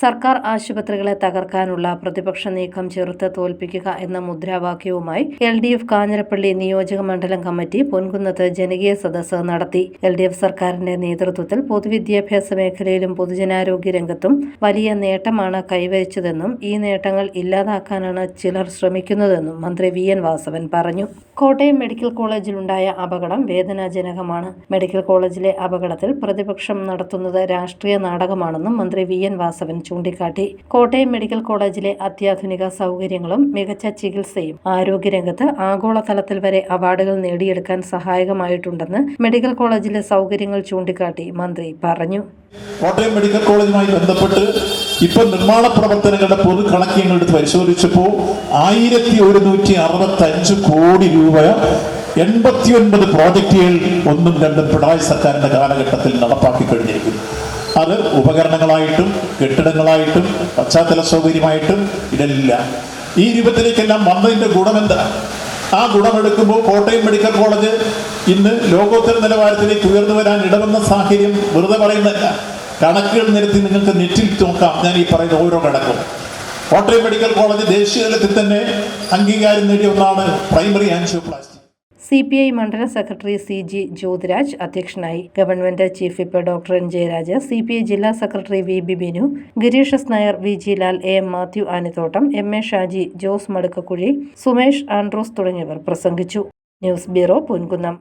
സർക്കാർ ആശുപത്രികളെ തകർക്കാനുള്ള പ്രതിപക്ഷ നീക്കം ചെറുത്ത് തോൽപ്പിക്കുക എന്ന മുദ്രാവാക്യവുമായി എൽ ഡി എഫ് കാഞ്ഞിരപ്പള്ളി നിയോജക മണ്ഡലം കമ്മിറ്റി പൊൻകുന്നത്ത് ജനകീയ സദസ്സ് നടത്തി. എൽ ഡി എഫ് സർക്കാരിന്റെ നേതൃത്വത്തിൽ പൊതുവിദ്യാഭ്യാസ മേഖലയിലും പൊതുജനാരോഗ്യ രംഗത്തും വലിയ നേട്ടമാണ് കൈവരിച്ചതെന്നും ഈ നേട്ടങ്ങൾ ഇല്ലാതാക്കാനാണ് ചിലർ ശ്രമിക്കുന്നതെന്നും മന്ത്രി വി. എൻ. വാസവൻ പറഞ്ഞു. കോട്ടയം മെഡിക്കൽ കോളേജിലുണ്ടായ അപകടം വേദനാജനകമാണ്. മെഡിക്കൽ കോളേജിലെ അപകടത്തിൽ പ്രതിപക്ഷം നടത്തുന്നത് രാഷ്ട്രീയ നാടകമാണെന്നും മന്ത്രി വി. എൻ. വാസവൻ ചൂണ്ടിക്കാട്ടി. കോട്ടയം മെഡിക്കൽ കോളേജിലെ അത്യാധുനിക സൗകര്യങ്ങളും മികച്ച ചികിത്സയും ആരോഗ്യരംഗത്ത് ആഗോളതലത്തിൽ വരെ അവാർഡുകൾ നേടിയെടുക്കാൻ സഹായകമായിട്ടുണ്ടെന്ന് മെഡിക്കൽ കോളേജിലെ സൗകര്യങ്ങൾ ചൂണ്ടിക്കാട്ടി മന്ത്രി പറഞ്ഞു. കോട്ടയം മെഡിക്കൽ കോളേജുമായി ബന്ധപ്പെട്ട് ഇപ്പൊ നിർമ്മാണ പ്രവർത്തനങ്ങളുടെ പൊതു കണക്കിയങ്ങൾ എടുത്ത് പരിശോധിച്ചപ്പോൾ ആയിരത്തി ഒരുന്നൂറ്റി അറുപത്തി അഞ്ച് കോടി രൂപ എൺപത്തി ഒൻപത് പ്രോജക്റ്റുകൾ ഒന്നും രണ്ടും പിണറായി സർക്കാരിന്റെ കാലഘട്ടത്തിൽ നടപ്പാക്കി കഴിഞ്ഞിരിക്കുന്നു. അത് ഉപകരണങ്ങളായിട്ടും കെട്ടിടങ്ങളായിട്ടും പശ്ചാത്തല സൗകര്യമായിട്ടും ഇതെല്ലാം. ഈ രൂപത്തിലേക്കെല്ലാം വന്നതിന്റെ ഗുണമെന്താ? ആ ഗുണമെടുക്കുമ്പോൾ കോട്ടയം മെഡിക്കൽ കോളേജ് ഇന്ന് ലോകോത്തര നിലവാരത്തിലേക്ക് ഉയർന്നു വരാൻ ഇടവന്ന സാഹചര്യം വെറുതെ പറയുന്നതല്ല. കണക്കുകൾ നിരത്തി നിങ്ങൾക്ക് നെറ്റിൽ നോക്കാം. ഞാൻ ഈ പറയുന്ന ഓരോ കണക്കും. കോട്ടയം മെഡിക്കൽ കോളേജ് ദേശീയ തലത്തിൽ തന്നെ അംഗീകാരം നേടിയ ഒന്നാണ് primary angioplasty. C P I മണ്ഡലം സെക്രട്ടറി സി ജി ജ്യോതിരാജ് അധ്യക്ഷനായി government chief whip doctor N Jayaraj C P I ജില്ലാ secretary V B Binu Girish S Nair V G Lal A M Mathew Anithottam M A Shaji Jose Madukkakuzhi Sumesh Andrews തുടങ്ങിയവർ പ്രസംഗിച്ചു. News bureau Ponkunnam.